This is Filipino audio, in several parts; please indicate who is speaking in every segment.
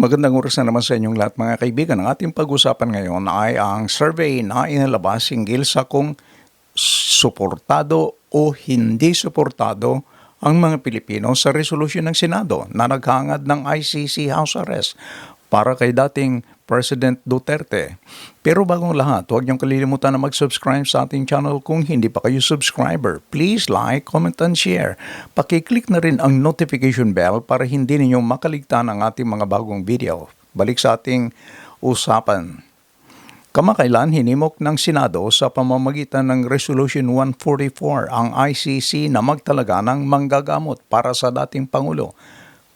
Speaker 1: Magandang oras na naman sa inyong lahat mga kaibigan. Ang ating pag-usapan ngayon ay ang survey na inilabas hinggil sa kung suportado o hindi suportado ang mga Pilipino sa resolusyon ng Senado na naghangad ng ICC House Arrest para kay dating President Duterte. Pero bagong lahat, huwag niyong kalilimutan na mag-subscribe sa ating channel kung hindi pa kayo subscriber. Please like, comment, and share. Pakiclick na rin ang notification bell para hindi ninyo makaligtan ang ating mga bagong video. Balik sa ating usapan. Kamakailan hinimok ng Senado sa pamamagitan ng Resolution 144 ang ICC na magtalaga ng manggagamot para sa dating Pangulo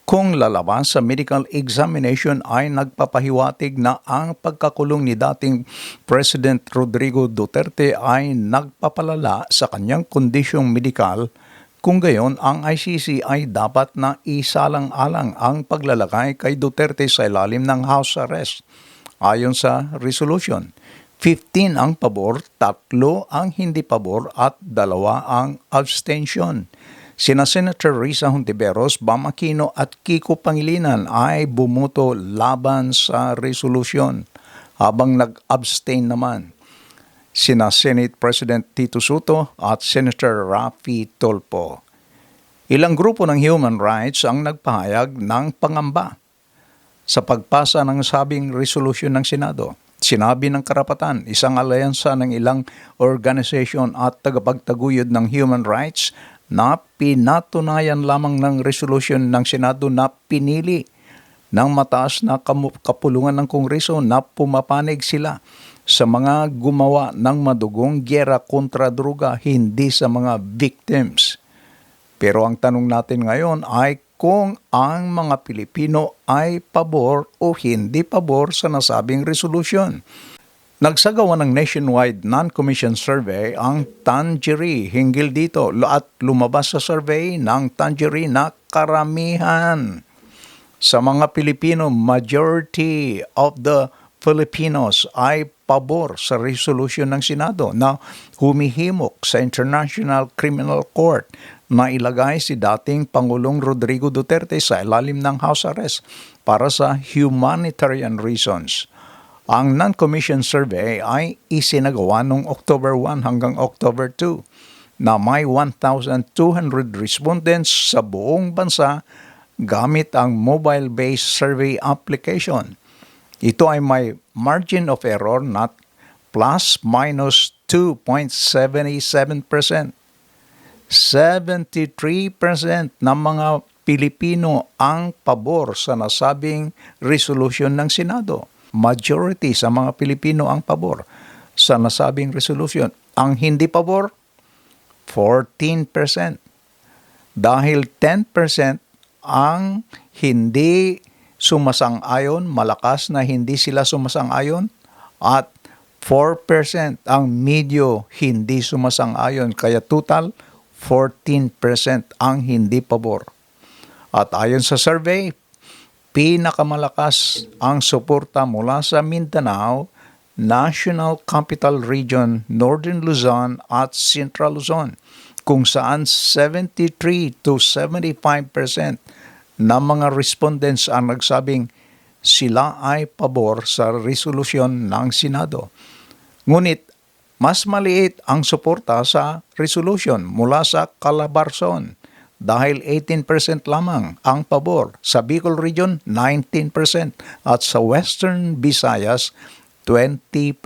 Speaker 1: kung lalabas sa medical examination ay nagpapahiwatig na ang pagkakulong ni dating President Rodrigo Duterte ay nagpapalala sa kanyang kondisyong medikal kung gayon ang ICC ay dapat na isalang-alang ang paglalagay kay Duterte sa ilalim ng house arrest. Ayon sa resolution, 15 ang pabor, tatlo ang hindi pabor at dalawa ang abstention. Sina Senator Risa Hontiveros, Bam Aquino at Kiko Pangilinan ay bumuto laban sa resolusyon habang nag-abstain naman sina Senate President Tito Soto at Senator Rafi Tolpo. Ilang grupo ng human rights ang nagpahayag ng pangamba sa pagpasa ng sabing resolusyon ng Senado. Sinabi ng karapatan, isang alyansa ng ilang organization at tagapagtaguyod ng human rights na pinatunayan lamang ng resolusyon ng Senado na pinili ng mataas na kapulungan ng Kongreso na pumapanig sila sa mga gumawa ng madugong gyera kontra droga, hindi sa mga victims. Pero ang tanong natin ngayon ay kung ang mga Pilipino ay pabor o hindi pabor sa nasabing resolusyon. Nagsagawa ng nationwide non-commission survey ang Tangerie hinggil dito at lumabas sa survey ng Tangerie na karamihan sa mga Pilipino, majority of the Filipinos ay pabor sa resolution ng Senado na humihimok sa International Criminal Court na ilagay si dating Pangulong Rodrigo Duterte sa ilalim ng house arrest para sa humanitarian reasons. Ang non-commission survey ay isinagawa noong October 1 hanggang October 2 na may 1,200 respondents sa buong bansa gamit ang mobile-based survey application. Ito ay may margin of error na plus minus 2.77%. 73% ng mga Pilipino ang pabor sa nasabing resolution ng Senado majority sa mga Pilipino ang pabor sa nasabing resolution. Ang hindi pabor, 14%. Dahil 10% ang hindi sumasang-ayon, malakas na hindi sila sumasang-ayon, at 4% ang medyo hindi sumasang-ayon. Kaya total, 14% ang hindi pabor. At ayon sa survey, pinakamalakas ang suporta mula sa Mindanao, National Capital Region, Northern Luzon at Central Luzon kung saan 73 to 75% ng mga respondents ang nagsabing sila ay pabor sa resolusyon ng Senado. Ngunit mas maliit ang suporta sa resolution mula sa Calabarzon dahil 18% lamang ang pabor. Sa Bicol Region, 19% at sa Western Visayas, 20%.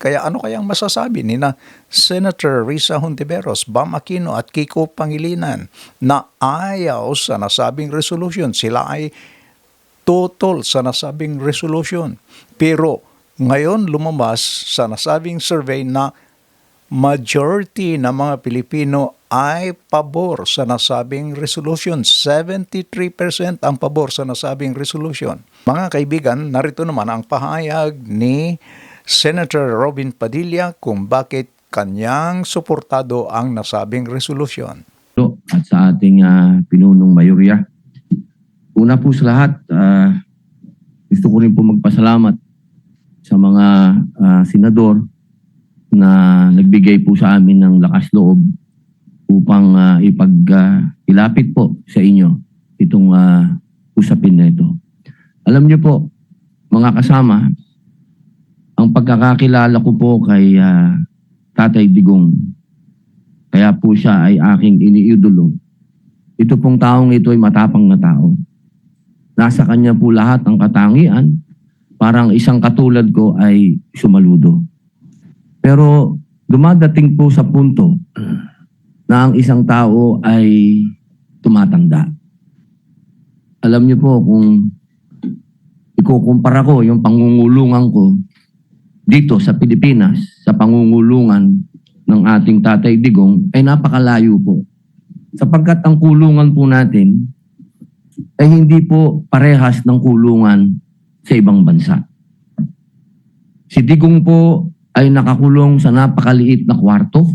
Speaker 1: Kaya ano kayang masasabi ni na Senator Risa Hontiveros, Bam Aquino at Kiko Pangilinan na ayaw sa nasabing resolution. Sila ay total sa nasabing resolution. Pero ngayon lumabas sa nasabing survey na majority ng mga Pilipino ay pabor sa nasabing resolution. 73% ang pabor sa nasabing resolution. Mga kaibigan, narito naman ang pahayag ni Senator Robin Padilla kung bakit kanyang suportado ang nasabing resolution.
Speaker 2: At sa ating uh, pinunong mayorya. Una po sa lahat, uh, gusto ko rin po magpasalamat sa mga uh, senador na nagbigay po sa amin ng lakas loob upang uh, ipag uh, po sa inyo itong uh, usapin na ito. Alam niyo po, mga kasama, ang pagkakakilala ko po kay ah, Tatay Digong, kaya po siya ay aking iniidolo. Ito pong taong ito ay matapang na tao. Nasa kanya po lahat ng katangian, parang isang katulad ko ay sumaludo. Pero dumadating po sa punto na ang isang tao ay tumatanda. Alam niyo po kung ikukumpara ko yung pangungulungan ko dito sa Pilipinas, sa pangungulungan ng ating Tatay Digong, ay napakalayo po. Sapagkat ang kulungan po natin ay hindi po parehas ng kulungan sa ibang bansa. Si Digong po ay nakakulong sa napakaliit na kwarto.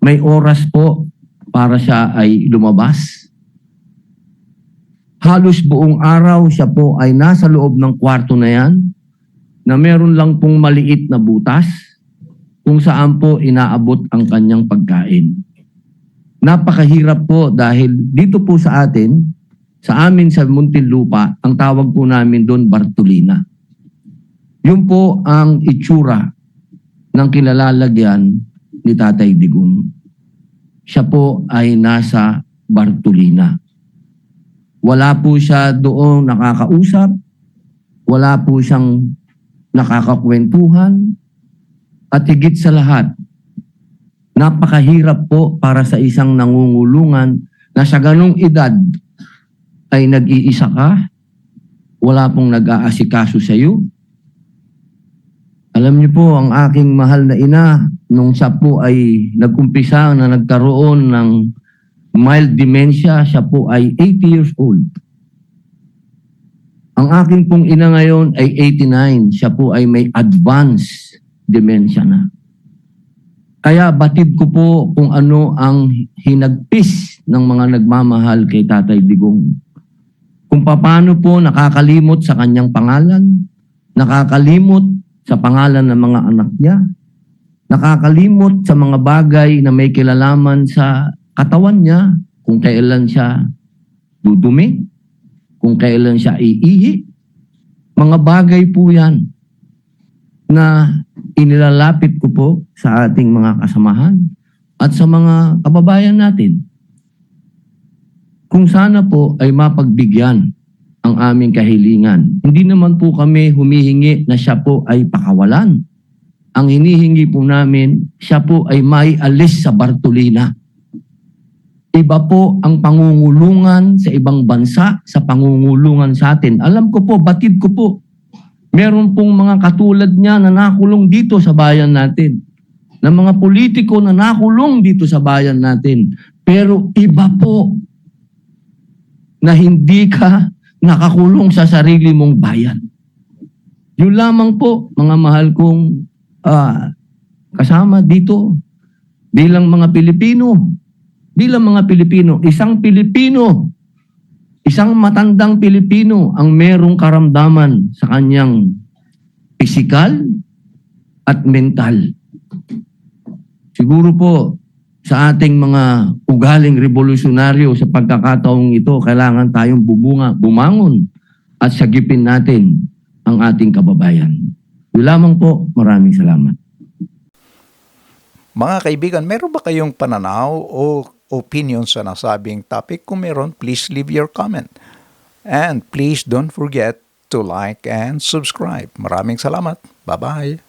Speaker 2: May oras po para siya ay lumabas. Halos buong araw siya po ay nasa loob ng kwarto na yan na meron lang pong maliit na butas kung saan po inaabot ang kanyang pagkain. Napakahirap po dahil dito po sa atin, sa amin sa Muntinlupa, ang tawag po namin doon Bartolina. Yun po ang itsura ng kilalalagyan ni Tatay Digong. Siya po ay nasa Bartolina. Wala po siya doon nakakausap, wala po siyang nakakakwentuhan, at higit sa lahat, napakahirap po para sa isang nangungulungan na sa ganong edad ay nag-iisa ka, wala pong nag-aasikaso sa iyo. Alam niyo po, ang aking mahal na ina, nung siya po ay nag-umpisa na nagkaroon ng mild dementia, siya po ay 80 years old. Ang aking pong ina ngayon ay 89, siya po ay may advanced dementia na. Kaya batid ko po kung ano ang hinagpis ng mga nagmamahal kay Tatay Digong. Kung paano po nakakalimot sa kanyang pangalan, nakakalimot sa pangalan ng mga anak niya, nakakalimot sa mga bagay na may kilalaman sa katawan niya, kung kailan siya dudumi, kung kailan siya iihi. Mga bagay po yan na inilalapit ko po sa ating mga kasamahan at sa mga kababayan natin. Kung sana po ay mapagbigyan ang aming kahilingan. Hindi naman po kami humihingi na siya po ay pakawalan. Ang hinihingi po namin, siya po ay may alis sa Bartolina. Iba po ang pangungulungan sa ibang bansa sa pangungulungan sa atin. Alam ko po, batid ko po. Meron pong mga katulad niya na nakulong dito sa bayan natin. Na mga politiko na nakulong dito sa bayan natin. Pero iba po na hindi ka nakakulong sa sarili mong bayan. Yun lamang po, mga mahal kong ah, kasama dito bilang mga Pilipino. Bilang mga Pilipino, isang Pilipino, isang matandang Pilipino ang merong karamdaman sa kanyang pisikal at mental. Siguro po sa ating mga ugaling revolusyonaryo sa pagkakataong ito, kailangan tayong bubunga, bumangon at sagipin natin ang ating kababayan. Yun lamang po, maraming salamat.
Speaker 1: Mga kaibigan, meron ba kayong pananaw o opinion sa nasabing topic? Kung meron, please leave your comment. And please don't forget to like and subscribe. Maraming salamat. Bye-bye.